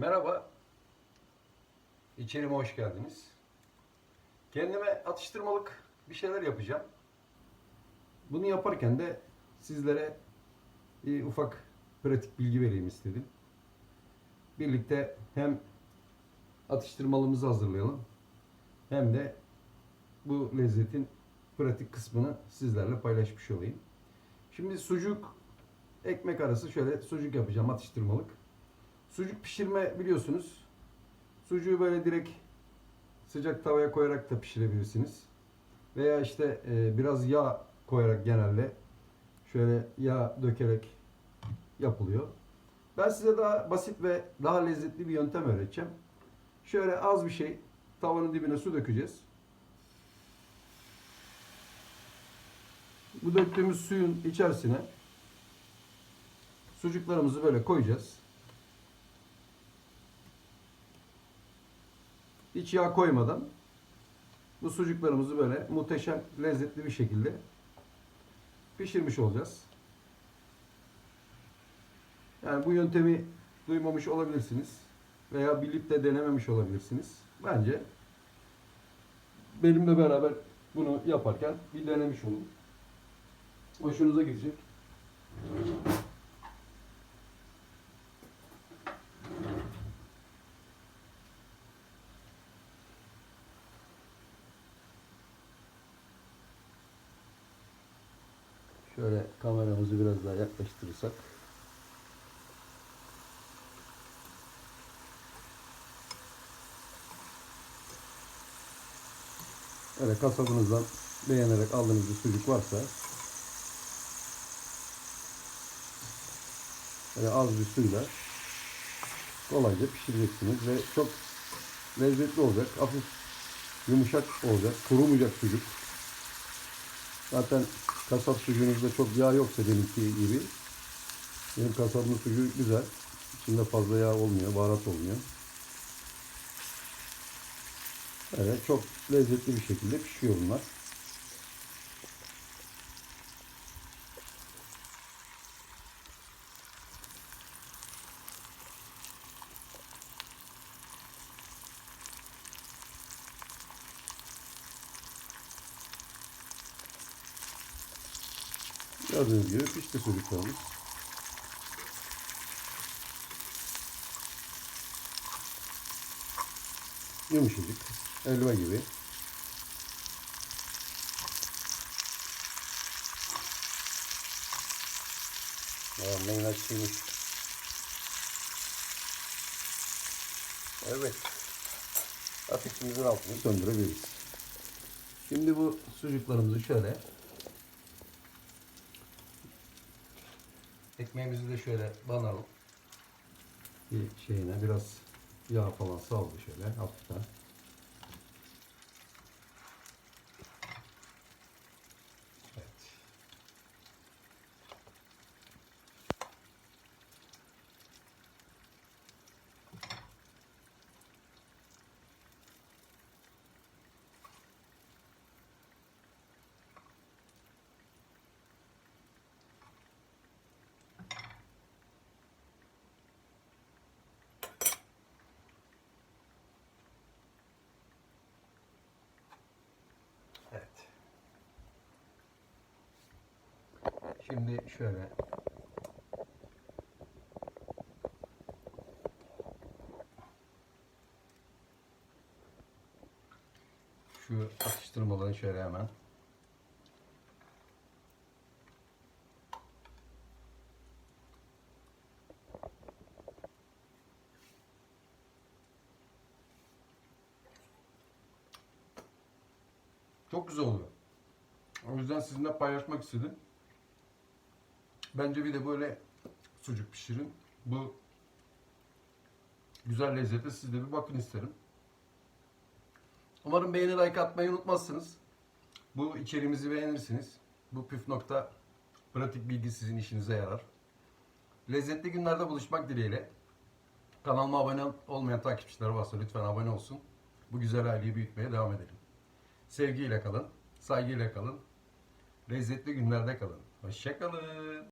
Merhaba. İçerime hoş geldiniz. Kendime atıştırmalık bir şeyler yapacağım. Bunu yaparken de sizlere bir ufak pratik bilgi vereyim istedim. Birlikte hem atıştırmalımızı hazırlayalım hem de bu lezzetin pratik kısmını sizlerle paylaşmış olayım. Şimdi sucuk ekmek arası şöyle sucuk yapacağım atıştırmalık. Sucuk pişirme biliyorsunuz. Sucuğu böyle direkt sıcak tavaya koyarak da pişirebilirsiniz. Veya işte e, biraz yağ koyarak genelde şöyle yağ dökerek yapılıyor. Ben size daha basit ve daha lezzetli bir yöntem öğreteceğim. Şöyle az bir şey tavanın dibine su dökeceğiz. Bu döktüğümüz suyun içerisine sucuklarımızı böyle koyacağız. Hiç yağ koymadan bu sucuklarımızı böyle muhteşem lezzetli bir şekilde pişirmiş olacağız. Yani bu yöntemi duymamış olabilirsiniz veya bilip de denememiş olabilirsiniz. Bence benimle beraber bunu yaparken bir denemiş olun. Hoşunuza gidecek. Şöyle kameramızı biraz daha yaklaştırırsak. Öyle kasabınızdan beğenerek aldığınız bir sucuk varsa böyle az bir suyla kolayca pişireceksiniz ve çok lezzetli olacak. Hafif yumuşak olacak. Kurumayacak sucuk. Zaten kasap sucuğunuzda çok yağ yoksa benimki gibi. Benim kasabımın sucuğu güzel. İçinde fazla yağ olmuyor, baharat olmuyor. Evet, çok lezzetli bir şekilde pişiyor bunlar. Gördüğünüz gibi pişti sucuklarımız. Yumuşacık, elma gibi. Ne inatçıymış. Evet. Ateşimizin altını söndürebiliriz. Şimdi bu sucuklarımızı şöyle Ekmeğimizi de şöyle banalım. Bir şeyine biraz yağ falan saldı şöyle hafiften. Evet. Evet. Şimdi şöyle şu atıştırmaları şöyle hemen Çok güzel oluyor. O yüzden sizinle paylaşmak istedim. Bence bir de böyle sucuk pişirin. Bu güzel lezzete siz de bir bakın isterim. Umarım beğeni like atmayı unutmazsınız. Bu içeriğimizi beğenirsiniz. Bu püf nokta pratik bilgi sizin işinize yarar. Lezzetli günlerde buluşmak dileğiyle. Kanalıma abone olmayan takipçiler varsa lütfen abone olsun. Bu güzel aileyi büyütmeye devam edelim. Sevgiyle kalın, saygıyla kalın, lezzetli günlerde kalın. Hoşçakalın.